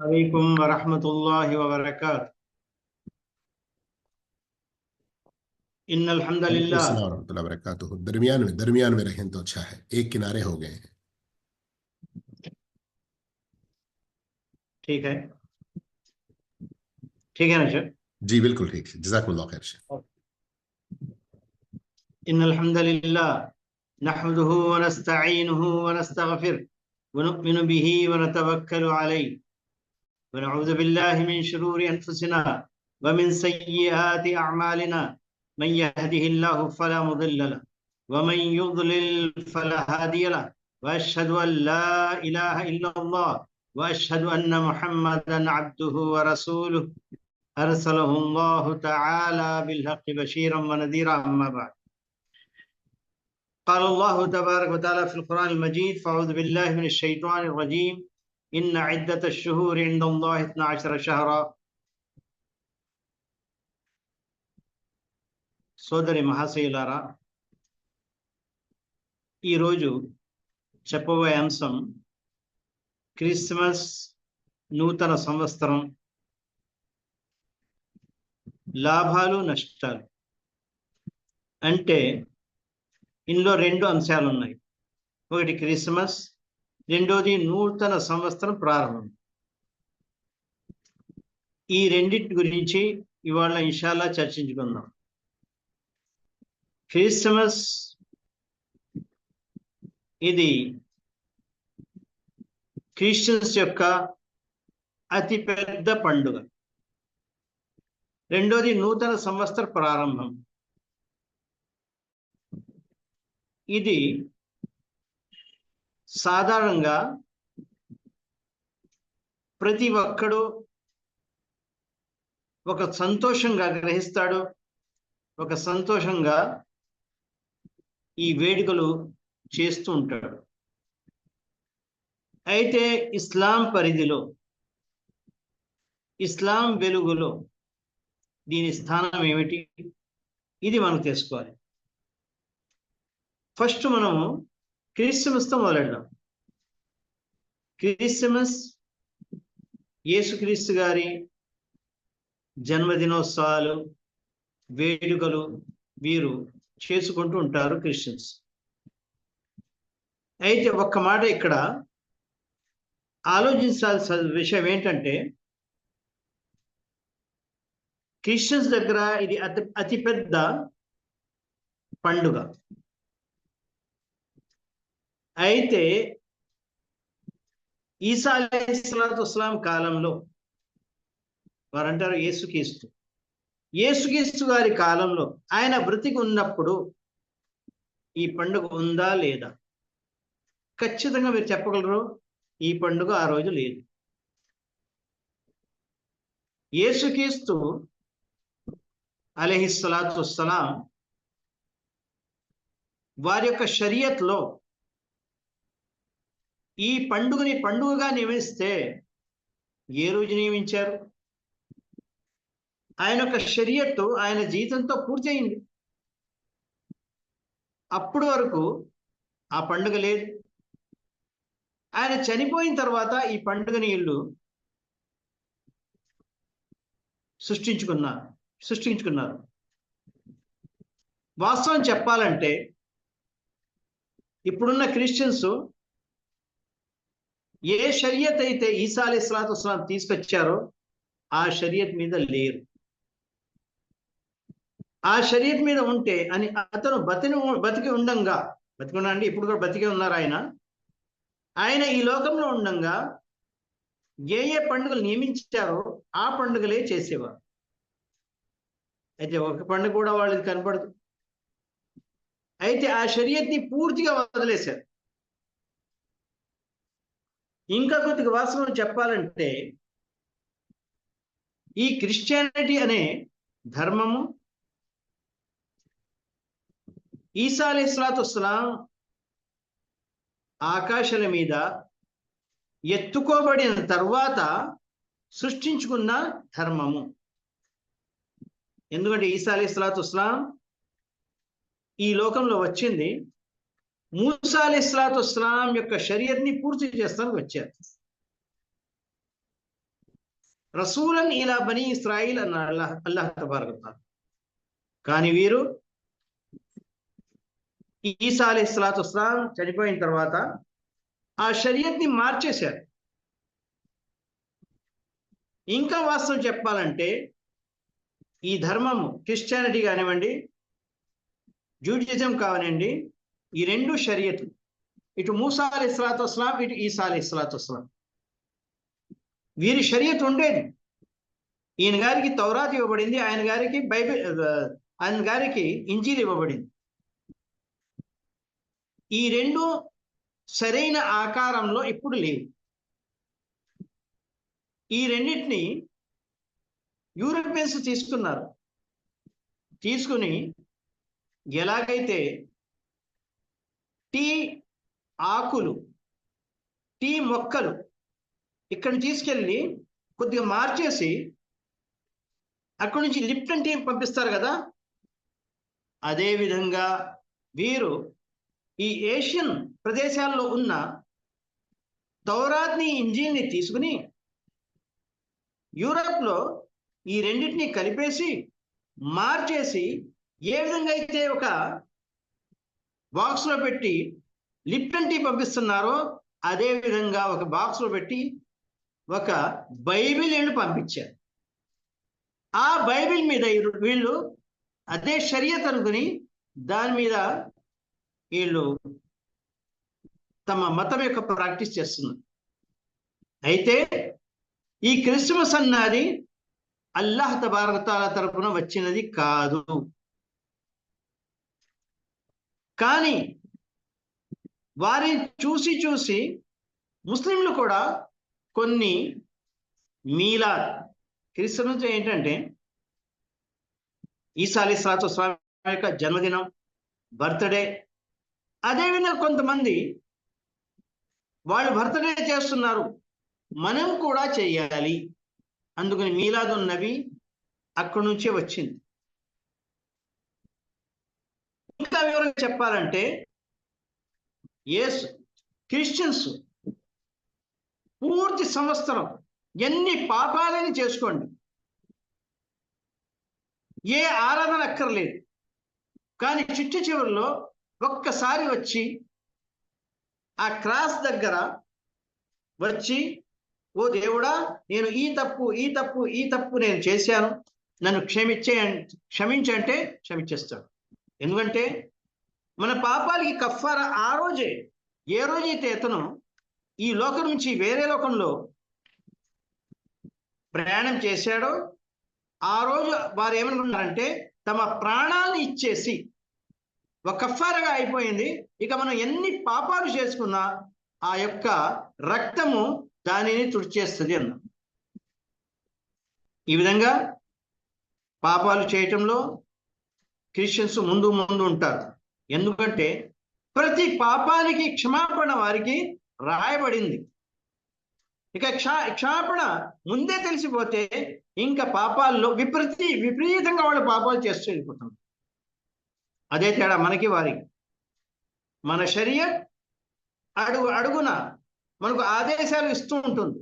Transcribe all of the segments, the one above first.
عليكم ورحمة الله وبركاته إن الحمد لله वरहमतुल्लाह वबरकातुहू दरमियान में दरमियान में रहें तो अच्छा है एक किनारे हो गए हैं ठीक है ठीक है ना सर जी बिल्कुल ठीक है जजाकुल्लाह खैर शेख إن الحمد لله نحمده ونستعينه ونستغفره ونؤمن به ونتوكل عليه ونعوذ بالله من شرور أنفسنا ومن سيئات أعمالنا. من يهده الله فلا مضل له ومن يضلل فلا هادي له. وأشهد أن لا إله إلا الله وأشهد أن محمدا عبده ورسوله. أرسله الله تعالى بالحق بشيرا ونذيرا أما بعد. قال الله تبارك وتعالى في القرآن المجيد فأعوذ بالله من الشيطان الرجيم. إن عدة الشهور عند الله 12 شهرا సోదరి మహాశయులారా ఈరోజు చెప్పబోయే అంశం క్రిస్మస్ నూతన సంవత్సరం లాభాలు నష్టాలు అంటే ఇందులో రెండు అంశాలు ఉన్నాయి ఒకటి క్రిస్మస్ రెండోది నూతన సంవత్సరం ప్రారంభం. ఈ రెండింటి గురించి ఇవాళ ఇన్షాల్లా చర్చించుకుందాం. క్రిస్మస్ ఇది క్రిస్టియన్స్ యొక్క అతి పెద్ద పండుగ. రెండోది నూతన సంవత్సర ప్రారంభం. ఇది సాధారణంగా ప్రతి ఒక్కడు ఒక సంతోషంగా గ్రహిస్తాడు. ఒక సంతోషంగా ఈ వేడుకలు చేస్తూ ఉంటాడు. అయితే ఇస్లాం పరిధిలో ఇస్లాం వెలుగులో దీని స్థానం ఏమిటి? ఇది మనం తెలుసుకోవాలి. ఫస్ట్ మనము క్రీస్తుమస్తో మొదలెడదాం. క్రిస్మస్ యేసుక్రీస్తు గారి జన్మదినోత్సవాలు వేడుకలు వీరు చేసుకుంటూ ఉంటారు క్రిస్టియన్స్. అయితే ఒక్క మాట ఇక్కడ. ఆలోచించాల్సిన విషయం ఏంటంటే క్రిస్టియన్స్ దగ్గర ఇది అతి అతిపెద్ద పండుగ. అయితే ఈసా అలైహిస్సలాం కాలంలో వారంటారు యేసుక్రీస్తు. యేసుక్రీస్తు గారి కాలంలో ఆయన బ్రతికి ఉన్నప్పుడు ఈ పండుగ ఉందా లేదా? ఖచ్చితంగా మీరు చెప్పగలరు ఈ పండుగ ఆ రోజు లేదు. యేసుక్రీస్తు అలహిస్సలాతు వస్సలాం వారి యొక్క షరియత్లో ఈ పండుగని పండుగగా నియమిస్తే ఏ రోజు నియమించారు? ఆయన యొక్క షరియత్తు ఆయన జీవితంతో పూర్తి అయింది అప్పటి వరకు ఆ పండుగ లేదు. ఆయన చనిపోయిన తర్వాత ఈ పండుగని ఇల్లు సృష్టించుకున్నారు సృష్టించుకున్నారు. వాస్తవం చెప్పాలంటే ఇప్పుడున్న క్రిస్టియన్స్ ఏ షరియత్ అయితే ఈసా అలీ సలాతు వస్లాం తీసుకొచ్చారో ఆ షరియత్ మీద లేరు. ఆ షరీయత్ మీద ఉంటే అని అతను బతిని బతికి ఉండంగా బతికి ఉండండి ఇప్పుడు కూడా బతికే ఉన్నారు ఆయన. ఆయన ఈ లోకంలో ఉండంగా ఏ ఏ పండుగలు నియమించారో ఆ పండుగలే చేసేవారు. అయితే ఒక పండుగ కూడా వాళ్ళకి కనపడదు. అయితే ఆ షరియత్ని పూర్తిగా వదిలేశారు. ఇంకా కొద్దిగా వాస్తవం చెప్పాలంటే ఈ క్రిస్టియానిటీ అనే ధర్మము ఈసా అలీస్లాత్ ఆకాశాల మీద ఎత్తుకోబడిన తర్వాత సృష్టించుకున్న ధర్మము. ఎందుకంటే ఈసా అలీస్లాత్ ఈ లోకంలో వచ్చింది మూసా అలీస్లాత్ వస్లాం యొక్క షరియత్ని పూర్తి చేస్తానికి వచ్చారు. రసూలన్ ఇలా బనీ ఇస్రాయిల్ అన్నారు అల్లాహ్ అల్లాహ్ తబారక కానీ వీరు ఈసా అలీ ఇస్లాత్ వస్లాం చనిపోయిన తర్వాత ఆ షరియత్ని మార్చేశారు. ఇంకా వాస్తవం చెప్పాలంటే ఈ ధర్మము క్రిస్టియానిటీ కానివ్వండి జూడిజం కావనండి ఈ రెండు షరియత్ ఇటు మూసా అలీ ఇస్లాతు వస్లాం ఇటు ఈసా అలీ ఇస్లాతు వస్లాం వీరి షరియత్ ఉండేది. ఈయన గారికి తౌరాత్ ఇవ్వబడింది ఆయన గారికి బైబిల్ ఆయన గారికి ఇంజీలు ఇవ్వబడింది. ఈ రెండు సరైన ఆకారంలో ఇప్పుడు లేవు. ఈ రెండింటిని యూరోపియన్స్ తీసుకున్నారు. తీసుకుని ఎలాగైతే టీ ఆకులు టీ మొక్కలు ఇక్కడ తీసుకెళ్ళి కొద్దిగా మార్చేసి అక్కడి నుంచి లిప్టన్ టీ పంపిస్తారు కదా? అదేవిధంగా వీరు ఈ ఏషియన్ ప్రదేశాల్లో ఉన్న తౌరాత్ని ఇంజిన్ని తీసుకుని యూరప్లో ఈ రెండింటిని కలిపేసి మార్చేసి ఏ విధంగా అయితే ఒక బాక్స్లో పెట్టి లిప్టన్ టీ పంపిస్తున్నారో అదే విధంగా ఒక బాక్స్లో పెట్టి ఒక బైబిల్ వీళ్ళు పంపించారు. ఆ బైబిల్ మీద వీళ్ళు అదే షరియత్ అనుకుని దాని మీద వీళ్ళు తమ మతం యొక్క ప్రాక్టీస్ చేస్తున్నారు. అయితే ఈ క్రిస్మస్ అన్నది అల్లాహ్ తబారతాల తరపున వచ్చినది కాదు. కానీ వారిని చూసి చూసి ముస్లింలు కూడా కొన్ని మీలాద్ క్రిస్మస్ ఏంటంటే ఈసాలి అలీ స్వామి యొక్క జన్మదినం బర్త్డే అదేవిధంగా కొంతమంది వాళ్ళు బర్త్డే చేస్తున్నారు మనం కూడా చేయాలి. అందుకని మీలాదు నవి అక్కడి నుంచే వచ్చింది. ఇంకా వివరంగా చెప్పాలంటే ఎస్ క్రిస్టియన్స్ పూర్తి సంవత్సరం ఎన్ని పాపాలని చేసుకోండి? ఏ ఆరాధన అక్కర్లేదు. కానీ చిట్టు చివరిలో ఒక్కసారి వచ్చి ఆ క్రాస్ దగ్గర వచ్చి ఓ దేవుడా నేను ఈ తప్పు ఈ తప్పు ఈ తప్పు నేను చేశాను. నన్ను క్షమించే క్షమించంటే క్షమించేస్తాడు ఎందుకంటే మన పాపాలకి కఫార ఆ రోజే ఏ రోజైతే అతను ఈ లోకం నుంచి వేరే లోకంలో ప్రయాణం చేశాడో ఆ రోజు వారు ఏమనుకున్నారంటే తమ ప్రాణాలను ఇచ్చేసి ఒక కఫారగా అయిపోయింది. ఇక మనం ఎన్ని పాపాలు చేసుకున్నా ఆ యొక్క రక్తము దానిని తుడిచేస్తుంది అన్న ఈ విధంగా పాపాలు చేయటంలో క్రిస్టియన్స్ ముందు ముందు ఉంటారు. ఎందుకంటే ప్రతి పాపానికి క్షమాపణ వారికి రాయబడింది. ఇక క్షా క్షమాపణ ముందే తెలిసిపోతే ఇంకా పాపాల్లో విపరీతి విపరీతంగా వాళ్ళు పాపాలు చేస్తూ వెళ్ళిపోతాం అదే తేడా మనకి వారికి మన శరీర అడుగు అడుగున మనకు ఆదేశాలు ఇస్తూ ఉంటుంది.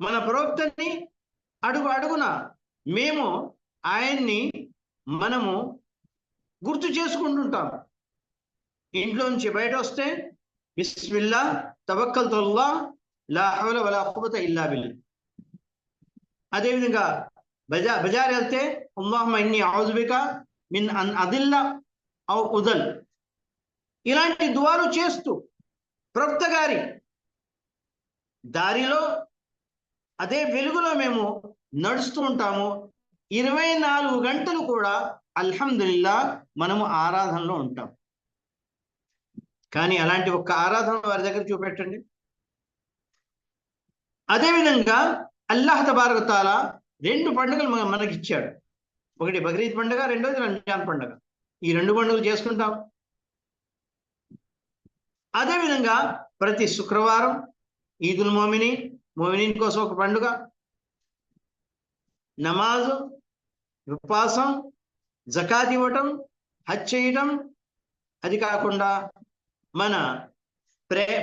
మన ప్రవక్తని అడుగు అడుగున మేము ఆయన్ని మనము గుర్తు చేసుకుంటుంటాం. ఇంట్లో నుంచి బయట వస్తే బిస్మిల్లా తవక్కల్ తొల్లా లా హవల వలా కుబత ఇల్లా బిల్లు. అదేవిధంగా బజా బజార్ వెళ్తే అల్లాహమ్మ ఇన్ని ఔజుబిక మిన్ అన్ అదిల్లా ఔ ఉదల్. ఇలాంటి దువాలు చేస్తూ ప్రవక్త గారి దారిలో అదే వెలుగులో మేము నడుస్తూ ఉంటాము. ఇరవై నాలుగు గంటలు కూడా అల్హమ్దుల్లా మనము ఆరాధనలో ఉంటాం. కానీ అలాంటి ఒక్క ఆరాధన వారి దగ్గర చూపెట్టండి. అదేవిధంగా అల్లాహ్ తబారకతాల రెండు పండుగలు మనకి ఇచ్చాడు ఒకటి బక్రీద్ పండుగ రెండోది రంజాన్ పండుగ. ఈ రెండు పండుగలు చేసుకుంటాం. అదేవిధంగా ప్రతి శుక్రవారం ఈదుల్ మోమిని మోమినీన్ కోసం ఒక పండుగ. నమాజు ఉపవాసం జకాత్ ఇవ్వటం హజ్ చేయటం అది కాకుండా మన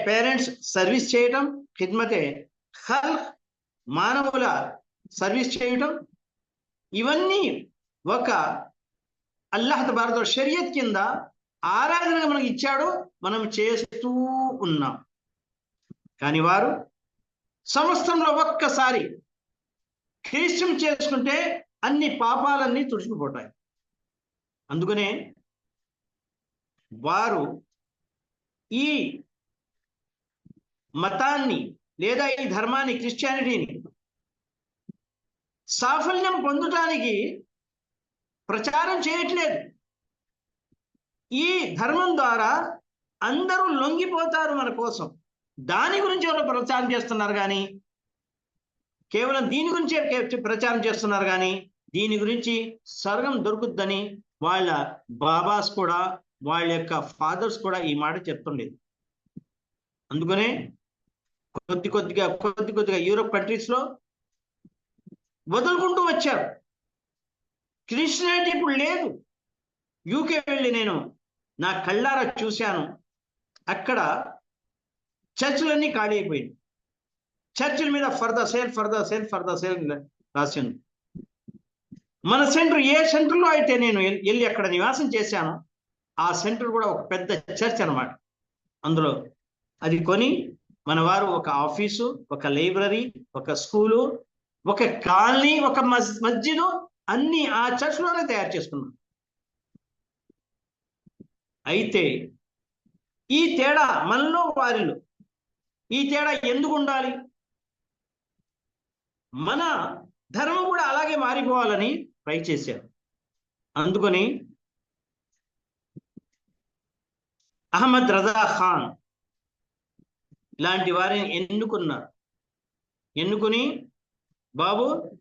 పేరెంట్స్ సర్వీస్ చేయటం ఖిద్మతే హల్ మానవుల సర్వీస్ చేయటం ఇవన్నీ ఒక అల్లాహ్ భారత షరియత్ కింద ఆరాధనగా మనకి ఇచ్చాడో మనం చేస్తూ ఉన్నాం. కానీ వారు సంవత్సరంలో ఒక్కసారి క్రీస్టం చేసుకుంటే అన్ని పాపాలన్నీ తుడుచుకుపోతాయి. అందుకనే వారు ఈ మతాన్ని లేదా ఈ ధర్మాన్ని క్రిస్టియానిటీని సాఫల్యం పొందటానికి ప్రచారం చేయట్లేదు. ఈ ధర్మం ద్వారా అందరూ లొంగిపోతారు మన కోసం. దాని గురించి ఎవరు ప్రచారం చేస్తున్నారు కానీ కేవలం దీని గురించే ప్రచారం చేస్తున్నారు కానీ దీని గురించి స్వర్గం దొరుకుద్దని వాళ్ళ బాబాస్ కూడా వాళ్ళ యొక్క ఫాదర్స్ కూడా ఈ మాట చెప్తుండేది. అందుకనే కొద్ది కొద్దిగా కొద్ది కొద్దిగా యూరోప్ కంట్రీస్లో వదులుకుంటూ వచ్చారు. క్రిస్టియానిటీ ఇప్పుడు లేదు. యూకే వెళ్ళి నేను నా కళ్ళారా చూశాను. అక్కడ చర్చిలన్నీ ఖాళీ అయిపోయింది చర్చిల మీద for the sale for the sale for the sale రాసి ఉంది మన సెంటర్ ఏ సెంటర్లో అయితే నేను వెళ్ళి అక్కడ నివాసం చేశానో ఆ సెంటర్ కూడా ఒక పెద్ద చర్చ్ అన్నమాట. అందులో అది కొని మన వారు ఒక ఆఫీసు ఒక లైబ్రరీ ఒక స్కూలు ఒక కాలనీ ఒక మస్ మస్జిద్ అన్ని ఆ చర్చ్లోనే తయారు చేసుకున్నాం. అయితే ఈ తేడా మనలో వారిలో. ఈ తేడా ఎందుకు ఉండాలి? మన ధర్మం కూడా అలాగే మారిపోవాలని ట్రై చేశారు. అందుకని అహ్మద్ రజా ఖాన్ ఇలాంటి వారిని ఎన్నుకున్నారు. ఎన్నుకుని బాబు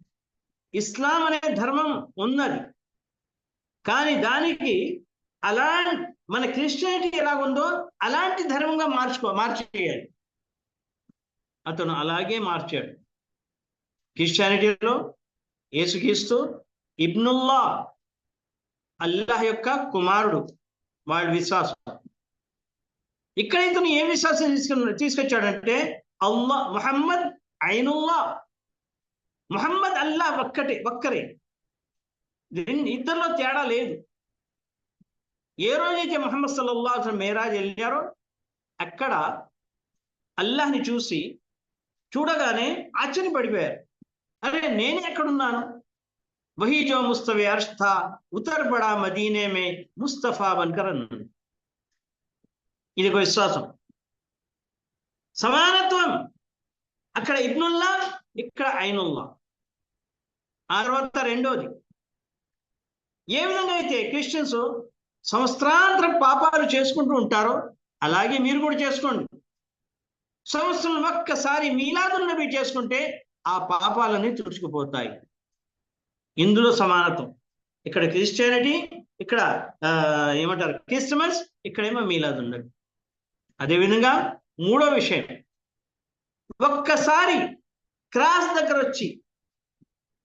ఇస్లాం అనే ధర్మం ఉన్నది. కానీ దానికి అలా మన క్రిస్టియానిటీ ఎలాగుందో అలాంటి ధర్మంగా మార్చుకో మార్చేయాలి. అతను అలాగే మార్చాడు. క్రిస్టియానిటీలో యేసుక్రీస్తు ఇబ్నుల్లా అల్లాహ్ యొక్క కుమారుడు వాళ్ళ విశ్వాసం. ఇక్కడ ఇతను ఏ విశ్వాసం తీసుకున్న తీసుకొచ్చాడంటే అల్లా మొహమ్మద్ ఐనుల్లా. మొహమ్మద్ అల్లా ఒక్కటే ఒక్కరే. ఇద్దరిలో తేడా లేదు. ఏ రోజైతే మొహమ్మద్ సల్లల్లా మేరాజ్ వెళ్ళారో అక్కడ అల్లాహ్ని చూసి చూడగానే ఆశ్చర్యపడిపోయారు. అరే నేను ఎక్కడున్నాను? వహీజో ముస్తవి ముస్తఫే ఉతర్బడా మదీనేమే ఉతర్ మదీనే మే ముస్తఫా వన్కర్ అన్నాడు ఇది ఒక విశ్వాసం. సమానత్వం. అక్కడ ఇబ్నుల్లా ఇక్కడ ఐనుల్లా. ఆ తర్వాత రెండోది. ఏ విధంగా అయితే క్రిస్టియన్స్ సంవత్సరాంతరం పాపాలు చేసుకుంటూ ఉంటారో అలాగే మీరు కూడా చేసుకోండి. సంవత్సరం ఒక్కసారి మీలాదుల్ నబీ చేసుకుంటే ఆ పాపాలన్నీ తుడుచుకుపోతాయి. ఇందులో సమానత్వం. ఇక్కడ క్రిస్టియానిటీ ఇక్కడ ఆ, ఏమంటారు? క్రిస్టమస్ ఇక్కడేమో మీలాది ఉండదు అదేవిధంగా మూడో విషయం. ఒక్కసారి క్రాస్ దగ్గర వచ్చి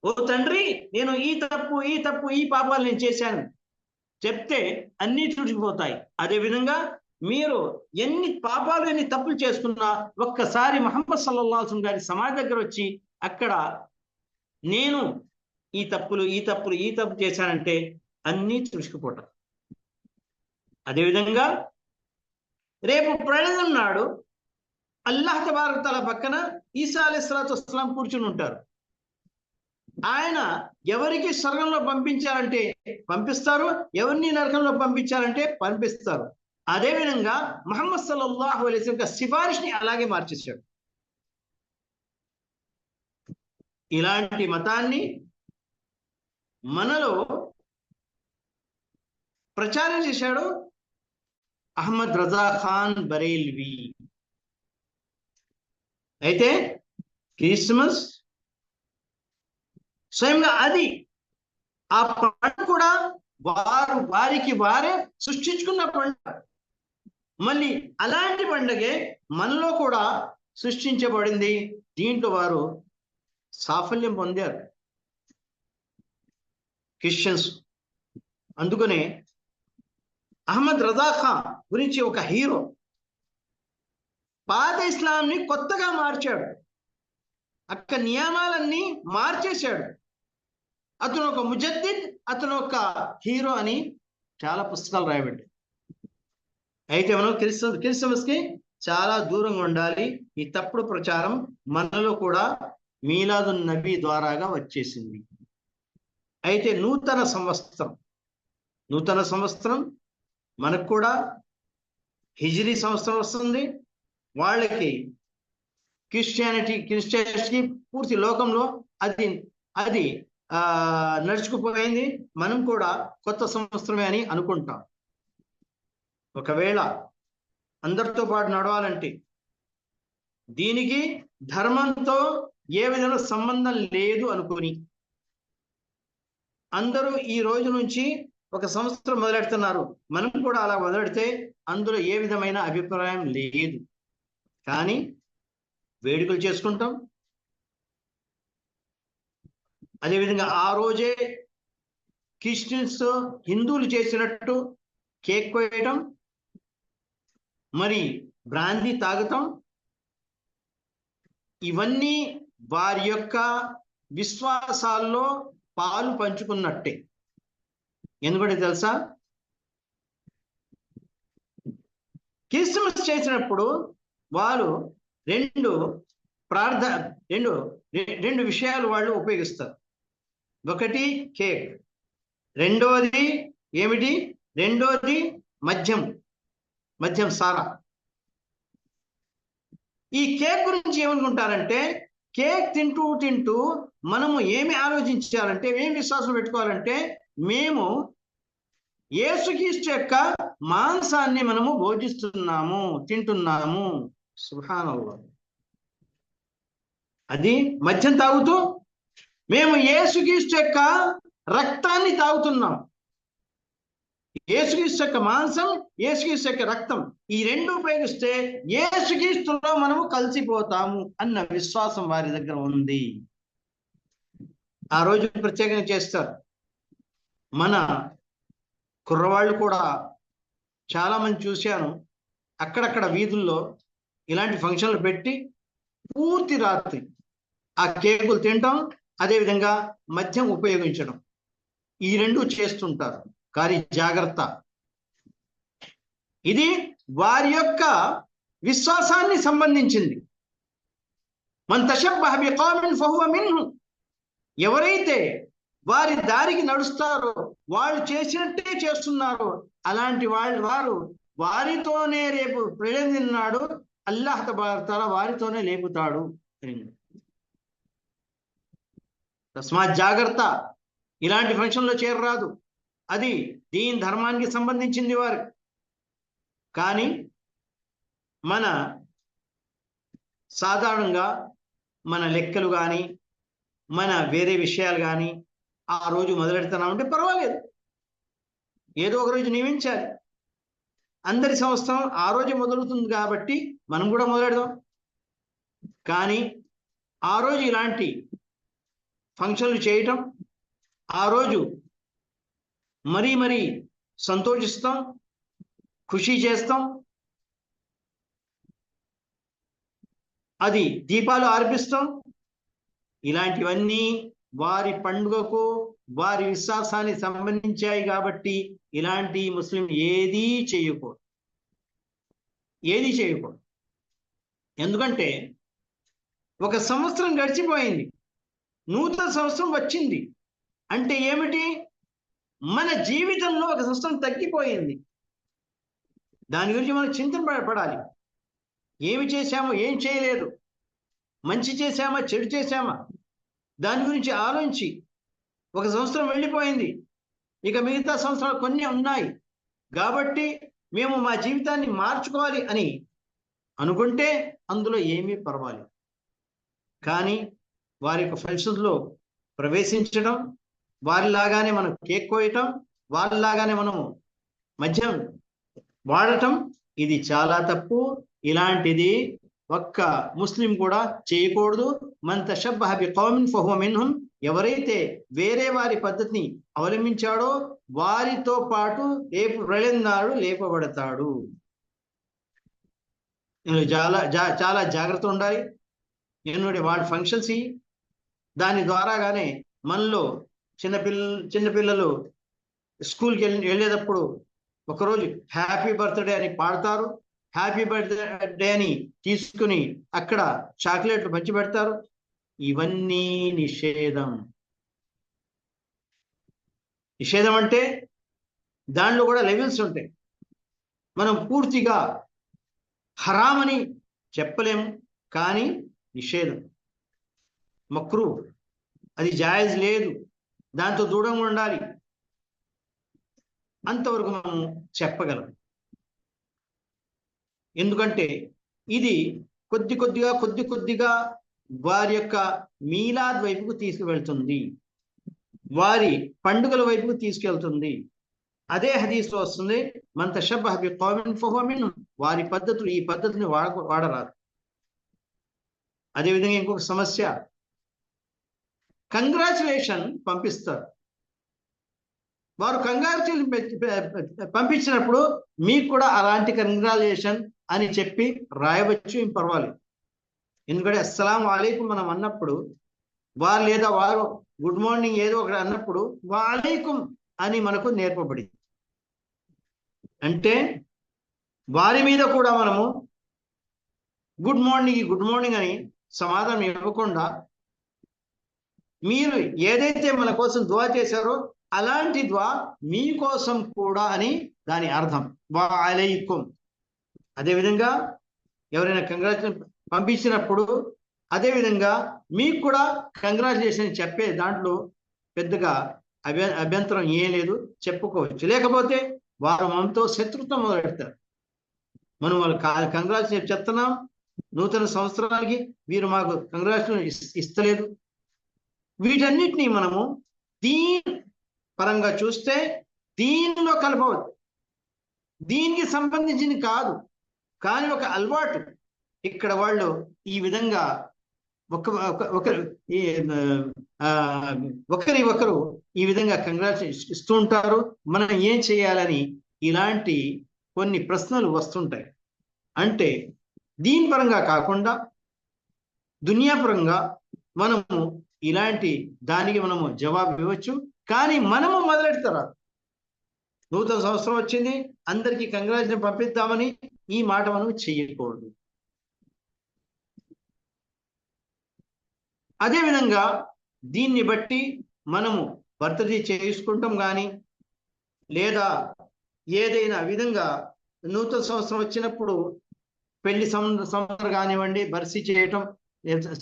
ఓ తండ్రి నేను ఈ తప్పు ఈ తప్పు ఈ పాపాలు నేను చేశాను. చెప్తే అన్నీ తుడిచిపోతాయి అదేవిధంగా మీరు ఎన్ని పాపాలు ఎన్ని తప్పులు చేసుకున్నా ఒక్కసారి మహమ్మద్ సల్లల్లాహు గారి సమాధి దగ్గర వచ్చి అక్కడ నేను ఈ తప్పులు ఈ తప్పులు ఈ తప్పు చేశానంటే అన్నీ తుడుచుకుపోతాయి అదేవిధంగా రేపు ప్రళయం నాడు అల్లాహ్ తబారక్ తల పక్కన ఈసా అలీస్లాతు వస్లాం కూర్చుని ఉంటారు. ఆయన ఎవరికి స్వర్గంలో పంపించాలంటే పంపిస్తారు ఎవరిని నరకంలో పంపించాలంటే పంపిస్తారు. అదేవిధంగా మహమ్మద్ సల్లాహు అలీస్ యొక్క సిఫారిష్ని అలాగే మార్చేశాడు. ఇలాంటి మతాన్ని మనలో ప్రచారం చేశాడు అహ్మద్ రజా ఖాన్ బరేల్వి. అయితే క్రిస్మస్ స్వయంగా అది ఆ పండుగ కూడా వారు వారికి వారే సృష్టించుకున్న పండుగ. మళ్ళీ అలాంటి పండుగే మనలో కూడా సృష్టించబడింది. దీంట్లో వారు సాఫల్యం పొందారు. క్రిస్టియన్స్ అందుకనే అహ్మద్ రజా ఖాన్ గురించి ఒక హీరో పాత ఇస్లాంని కొత్తగా మార్చాడు. అక్క నియమాలన్నీ మార్చేశాడు. అతను ఒక ముజద్దిద్ అతను ఒక హీరో అని చాలా పుస్తకాలు రాయబడ్డాయి. అయితే మనం క్రిస్మస్ క్రిస్మస్కి చాలా దూరంగా ఉండాలి. ఈ తప్పుడు ప్రచారం మనలో కూడా మీలాదు నబీ ద్వారాగా వచ్చేసింది. అయితే నూతన సంవత్సరం. నూతన సంవత్సరం మనకు కూడా హిజిరీ సంవత్సరం వస్తుంది. వాళ్ళకి క్రిస్టియానిటీ క్రిస్టియానిటీ పూర్తి లోకంలో అది అది నడుచుకుపోయింది. మనం కూడా కొత్త సంవత్సరమే అని అనుకుంటాం. ఒకవేళ అందరితో పాటు నడవాలంటే దీనికి ధర్మంతో ఏ విధంగా సంబంధం లేదు అనుకుని అందరూ ఈ రోజు నుంచి ఒక సంవత్సరం మొదలెడుతున్నారు. మనం కూడా అలా మొదలెడితే అందులో ఏ విధమైన అభిప్రాయం లేదు. కానీ వేడుకలు చేసుకుంటాం. అదేవిధంగా ఆ రోజే క్రిస్టియన్స్ హిందువులు చేసినట్టు కేక్ కోయటం మరి బ్రాందీ తాగటం ఇవన్నీ వారి యొక్క విశ్వాసాల్లో పాలు పంచుకున్నట్టే. ఎందుకంటే తెలుసా? క్రిస్మస్ చేసినప్పుడు వారు రెండు ప్రార్థ రెండు రెండు విషయాలు వాళ్ళు ఉపయోగిస్తారు. ఒకటి కేక్ రెండోది ఏమిటి? రెండోది మద్యం మద్యం సారా. ఈ కేక్ గురించి ఏమనుకుంటారంటే కేక్ తింటూ తింటూ మనము ఏమి ఆలోచించాలంటే ఏం విశ్వాసం పెట్టుకోవాలంటే మేము ఏసుక్రీస్తు యొక్క మాంసాన్ని మనము భోజిస్తున్నాము తింటున్నాము. సుహానంలో అది మద్యం తాగుతూ మేము ఏసుక్రీస్తు యొక్క రక్తాన్ని తాగుతున్నాం. యేసుక్రీస్తు యొక్క మాంసం యేసుక్రీస్తు యొక్క రక్తం ఈ రెండు ఉపయోగిస్తే యేసుక్రీస్తులో మనము కలిసిపోతాము అన్న విశ్వాసం వారి దగ్గర ఉంది. ఆ రోజు ప్రత్యేకంగా చేస్తారు. మన కుర్రవాళ్ళు కూడా చాలా మంది చూశాను. అక్కడక్కడ వీధుల్లో ఇలాంటి ఫంక్షన్లు పెట్టి పూర్తి రాత్రి ఆ కేకులు తినటం అదేవిధంగా మద్యం ఉపయోగించడం. ఈ రెండు చేస్తుంటారు. కానీ జాగ్రత్త. ఇది వారి యొక్క విశ్వాసాన్ని సంబంధించింది. మన తషబ్బహ మిన్హు. ఎవరైతే వారి దారికి నడుస్తారో వాళ్ళు చేసినట్టే చేస్తున్నారు. అలాంటి వాళ్ళు వారు వారితోనే రేపు ప్రజన్నాడు అల్లాహ్ తబారతాల వారితోనే లేపుతాడు తస్మాత్ జాగ్రత్త. ఇలాంటి ఫంక్షన్లో చేరరాదు. అది దీని ధర్మానికి సంబంధించింది వారు. కానీ మన సాధారణంగా మన లెక్కలు కానీ మన వేరే విషయాలు కానీ ఆ రోజు మొదలెడుతున్నామంటే పర్వాలేదు. ఏదో ఒక రోజు నియమించాలి. అందరి సంవత్సరం ఆ రోజు మొదలుతుంది కాబట్టి మనం కూడా మొదలెడదాం. కానీ ఆ రోజు ఇలాంటి ఫంక్షన్లు చేయటం ఆ రోజు మరీ మరీ సంతోషిస్తాం ఖుషి చేస్తాం. అది దీపాలు ఆర్పిస్తాం. ఇలాంటివన్నీ వారి పండుగకు వారి విశ్వాసానికి సంబంధించాయి కాబట్టి ఇలాంటి ముస్లిం ఏదీ చేయకూడదు. ఏది చేయకూడదు. ఎందుకంటే ఒక సంవత్సరం గడిచిపోయింది. నూతన సంవత్సరం వచ్చింది. అంటే ఏమిటి? మన జీవితంలో ఒక సంవత్సరం తగ్గిపోయింది. దాని గురించి మనం చింతన పడాలి ఏమి చేశామో ఏం చేయలేదు. మంచి చేశామా చెడు చేశామా? దాని గురించి ఆలోచించి ఒక సంవత్సరం వెళ్ళిపోయింది. ఇక మిగతా సంవత్సరాలు కొన్ని ఉన్నాయి. కాబట్టి మేము మా జీవితాన్ని మార్చుకోవాలి అని అనుకుంటే అందులో ఏమీ పర్వాలేదు. కానీ వారి యొక్క ఫంక్షన్స్లో ప్రవేశించడం వారిలాగానే మనం కేక్ కోయటం వారిలాగానే మనం మద్యం వాడటం ఇది చాలా తప్పు. ఇలాంటిది ఒక్క ముస్లిం కూడా చేయకూడదు. మంత తషబ్బహ బి కౌమిన్ ఫహువ మిన్హుం ఎవరైతే వేరే వారి పద్ధతిని అవలంబించాడో వారితో పాటు రేపు ప్రళందాడు లేపబడతాడు. చాలా జా చాలా జాగ్రత్త ఉండాలి. ఎన్నుడి వాడి ఫంక్షన్స్ దాని ద్వారాగానే మనలో చిన్నపిల్ల చిన్నపిల్లలు స్కూల్కి వెళ్ళి వెళ్ళేటప్పుడు ఒకరోజు హ్యాపీ బర్త్డే అని పాడతారు. హ్యాపీ బర్త్డే అని తీసుకుని అక్కడ చాక్లెట్లు పంచి పెడతారు. ఇవన్నీ నిషేధం. నిషేధం అంటే దానిలో కూడా లెవెల్స్ ఉంటాయి. మనం పూర్తిగా హరామని చెప్పలేము కానీ నిషేధం. మక్రు అది జాయజ్ లేదు. దాంతో దూరంగా ఉండాలి. అంతవరకు మనం చెప్పగలం. ఎందుకంటే ఇది కొద్ది కొద్దిగా కొద్ది కొద్దిగా వారి యొక్క మీలాద్ వైపుకు తీసుకువెళ్తుంది. వారి పండుగల వైపుకు తీసుకెళ్తుంది. అదే హదీస్లో వస్తుంది మంత శబ్ బి కౌమిన్ ఫహువ వారి పద్ధతులు ఈ పద్ధతిని వాడ వాడరాదు. అదేవిధంగా ఇంకొక సమస్య కంగ్రాచులేషన్ పంపిస్తారు. వారు కంగ్రాచులేషన్ పంపించినప్పుడు మీకు కూడా అలాంటి కంగ్రాచులేషన్ అని చెప్పి రాయవచ్చు ఏం పర్వాలేదు. ఎందుకంటే అస్సలం వాలేకు మనం అన్నప్పుడు వారు లేదా వారు గుడ్ మార్నింగ్ ఏదో ఒకటి అన్నప్పుడు వాలేకుం అని మనకు నేర్పబడింది. అంటే వారి మీద కూడా మనము గుడ్ మార్నింగ్ గుడ్ మార్నింగ్ అని సమాధానం ఇవ్వకుండా మీరు ఏదైతే మన కోసం దువా చేశారో అలాంటి ద్వా మీకోసం కూడా అని దాని అర్థం. వా అలైకుం అదేవిధంగా ఎవరైనా కంగ్రాచులేషన్ పంపించినప్పుడు అదేవిధంగా మీకు కూడా కంగ్రాచులేషన్ చెప్పే దాంట్లో పెద్దగా అభ్య అభ్యంతరం ఏం లేదు. చెప్పుకోవచ్చు. లేకపోతే వారు మనతో శత్రుత్వం మొదలెడతారు. మనం వాళ్ళు కంగ్రాచులేషన్ చెప్తున్నాం. నూతన సంవత్సరానికి మీరు మాకు కంగ్రాచులేషన్ ఇస్తలేదు. వీటన్నిటినీ మనము దీని పరంగా చూస్తే దీనిలో కలపవచ్చు దీనికి సంబంధించింది కాదు. కానీ ఒక అలవాటు. ఇక్కడ వాళ్ళు ఈ విధంగా ఒక ఒకరు ఒకరి ఒకరు ఈ విధంగా కంగ్రాచులేషన్ ఇస్తూ ఉంటారు. మనం ఏం చేయాలని ఇలాంటి కొన్ని ప్రశ్నలు వస్తుంటాయి. అంటే దీని పరంగా కాకుండా దునియాపరంగా మనము ఇలాంటి దానికి మనము జవాబు ఇవ్వచ్చు. కానీ మనము మొదలెడతారా? నూతన సంవత్సరం వచ్చింది. అందరికీ కంగ్రాచులేషన్ పంపిద్దామని ఈ మాట మనం చెయ్యకూడదు అదేవిధంగా దీన్ని బట్టి మనము బర్త్డే చేసుకుంటాం కానీ లేదా ఏదైనా విధంగా నూతన సంవత్సరం వచ్చినప్పుడు పెళ్ళి సంవత్సరం కానివ్వండి బర్సీ చేయటం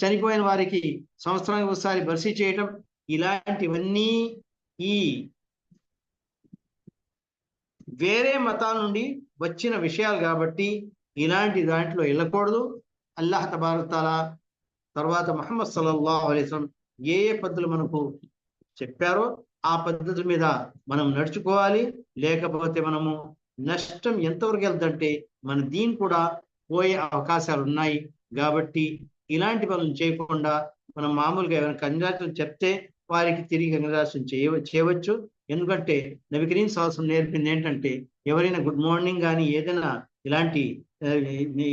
చనిపోయిన వారికి సంవత్సరానికి ఒకసారి బర్సీ చేయటం ఇలాంటివన్నీ ఈ వేరే మతాల నుండి వచ్చిన విషయాలు కాబట్టి ఇలాంటి దాంట్లో వెళ్ళకూడదు. అల్లాహ్ తబారతాల తర్వాత మహమ్మద్ సల్లల్లాహు అలీస్లం ఏ ఏ పద్ధతులు మనకు చెప్పారో ఆ పద్ధతి మీద మనం నడుచుకోవాలి. లేకపోతే మనము నష్టం ఎంతవరకు వెళ్తుందంటే మన దీని కూడా పోయే అవకాశాలు ఉన్నాయి. కాబట్టి ఇలాంటి పనులు చేయకుండా మనం మామూలుగా ఏమైనా కంగ్రాచులేషన్ చెప్తే వారికి తిరిగి కంగ్రాచులేషన్ చేయ చేయవచ్చు. ఎందుకంటే నబి సాహసం నేర్పింది ఏంటంటే ఎవరైనా గుడ్ మార్నింగ్ కానీ ఏదైనా ఇలాంటి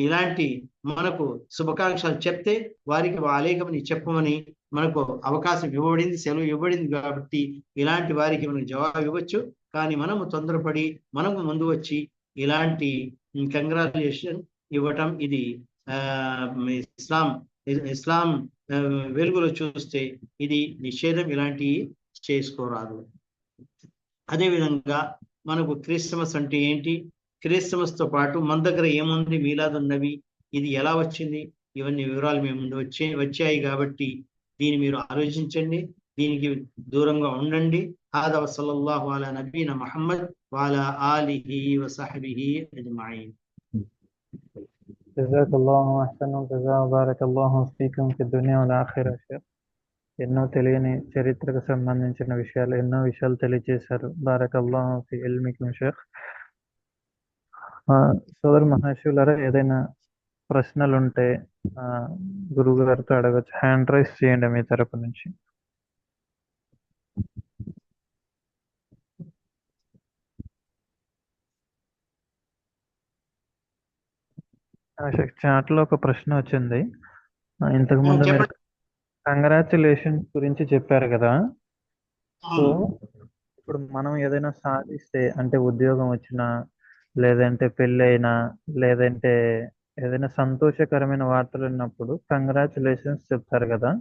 ఇలాంటి మనకు శుభాకాంక్షలు చెప్తే వారికి వాలేకమని చెప్పమని మనకు అవకాశం ఇవ్వబడింది సెలవు ఇవ్వబడింది కాబట్టి ఇలాంటి వారికి మనం జవాబు ఇవ్వచ్చు. కానీ మనము తొందరపడి మనకు ముందు వచ్చి ఇలాంటి కంగ్రాచులేషన్ ఇవ్వటం ఇది ఇస్లాం ఇస్లాం వెలుగులో చూస్తే ఇది నిషేధం ఇలాంటివి చేసుకోరాదు. అదేవిధంగా మనకు క్రిస్మస్ అంటే ఏంటి? క్రిస్మస్తో పాటు మన దగ్గర ఏముంది? మీలాదు ఉన్నవి. ఇది ఎలా వచ్చింది? ఇవన్నీ వివరాలు మేము వచ్చే వచ్చాయి కాబట్టి దీన్ని మీరు ఆలోచించండి. దీనికి దూరంగా ఉండండి. ఆదవ సల్లల్లాహు వాలా నబీన మహమ్మద్ వాలా ఆలిహి వసహబిహి అజ్మాయిన్. جزاك الله أحسن جزاء بارك الله فيكم في الدنيا والآخرة شيخ ఎన్నో తెలియని చరిత్రకు సంబంధించిన విషయాలు ఎన్నో విషయాలు తెలియజేశారు బారకల్లాహు ఫి ఇల్మికుం షేఖ్ సోదరు మహర్షులారా ఏదైనా ప్రశ్నలు ఉంటే గురువు గారితో అడగచ్చు హ్యాండ్ రైస్ చేయండి మీ తరపు నుంచి చాట్లో ఒక ప్రశ్న వచ్చింది. ఇంతకు ముందు మీరు చెప్పండి. కంగ్రాచులేషన్ గురించి చెప్పారు కదా. సో ఇప్పుడు మనం ఏదైనా సాధిస్తే అంటే ఉద్యోగం వచ్చినా లేదంటే పెళ్ళి అయినా లేదంటే ఏదైనా సంతోషకరమైన వార్తలు విన్నప్పుడు కంగ్రాచులేషన్స్ చెప్తారు కదా.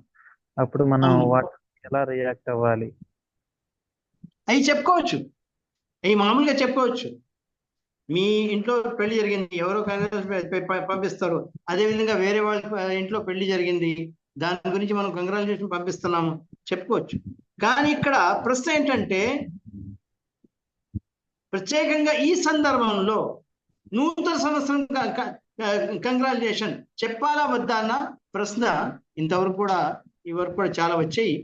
అప్పుడు మనం వాటి ఎలా రియాక్ట్ అవ్వాలి? అవి చెప్పుకోవచ్చు. అవి మామూలుగా చెప్పుకోవచ్చు. మీ ఇంట్లో పెళ్ళి జరిగింది ఎవరో కంగ్రాచులేషన్ పంపిస్తారు. అదే విధంగా వేరే వాళ్ళ ఇంట్లో పెళ్ళి జరిగింది. దాని గురించి మనం కంగ్రాచులేషన్ పంపిస్తున్నాము. చెప్పుకోవచ్చు. కానీ ఇక్కడ ప్రశ్న ఏంటంటే ప్రత్యేకంగా ఈ సందర్భంలో నూతన సంవత్సరం కంగ్రాచులేషన్ చెప్పాలా వద్దా అన్న ప్రశ్న ఇంతవరకు కూడా ఈ వరకు కూడా చాలా వచ్చాయి.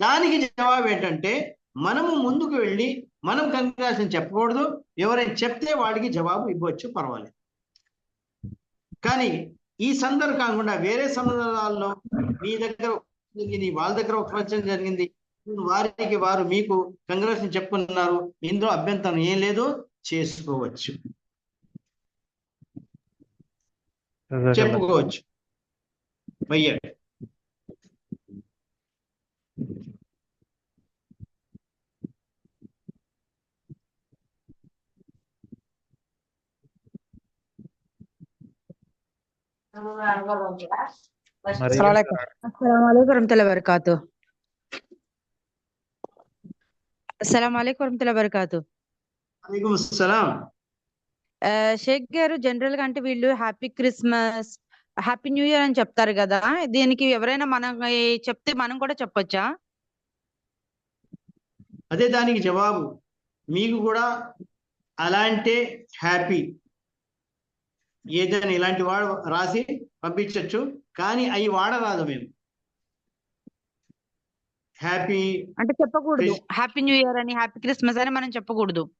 దానికి జవాబు ఏంటంటే మనము ముందుకు వెళ్ళి మనం కంగ్రాచులేషన్ చెప్పకూడదు. ఎవరైనా చెప్తే వాడికి జవాబు ఇవ్వచ్చు పర్వాలేదు. కానీ ఈ సందర్భం కాకుండా వేరే సందర్భాల్లో మీ దగ్గర జరిగింది వాళ్ళ దగ్గర ఒక ఫంక్షన్ జరిగింది. వారికి వారు మీకు కంగ్రాచులేషన్ చెప్పుకున్నారు. ఇందులో అభ్యంతరం ఏం లేదు. చేసుకోవచ్చు. చెప్పుకోవచ్చు. వయ్యాడు. షేక్ గారు జనరల్గా అంటే వీళ్ళు happy Christmas happy new year అని చెప్తారు కదా దీనికి ఎవరైనా మనం చెప్తే మనం కూడా చెప్పొచ్చా అదే దానికి జవాబు మీకు కూడా అలాంటి హ్యాపీ ఏదైనా ఇలాంటి వాడు రాసి పంపించవచ్చు కానీ అవి వాడరాదు మేము. హ్యాపీ అంటే చెప్పకూడదు. హ్యాపీ న్యూ ఇయర్ అని హ్యాపీ క్రిస్మస్ అని మనం చెప్పకూడదు.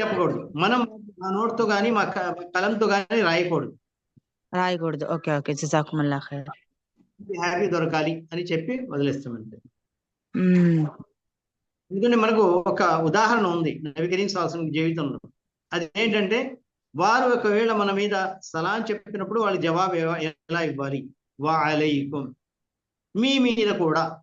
చెప్పకూడదు. మనం మా నోట్తో కానీ మా కలంతో కానీ రాయకూడదు. రాయకూడదు. Okay okay. జజాకుముల్లా ఖైర్. హ్యాపీ దొరకాలి అని చెప్పి వదిలేస్తామంటే. ఎందుకంటే మనకు ఒక ఉదాహరణ ఉంది. నబీ కరీం సాల్సం జీవితంలో. అది ఏంటంటే వారు ఒకవేళ మన మీద సలాం చెప్పినప్పుడు వాళ్ళ జవాబు ఎలా ఇవ్వాలి? వా అలైకుం మీ మీద కూడా.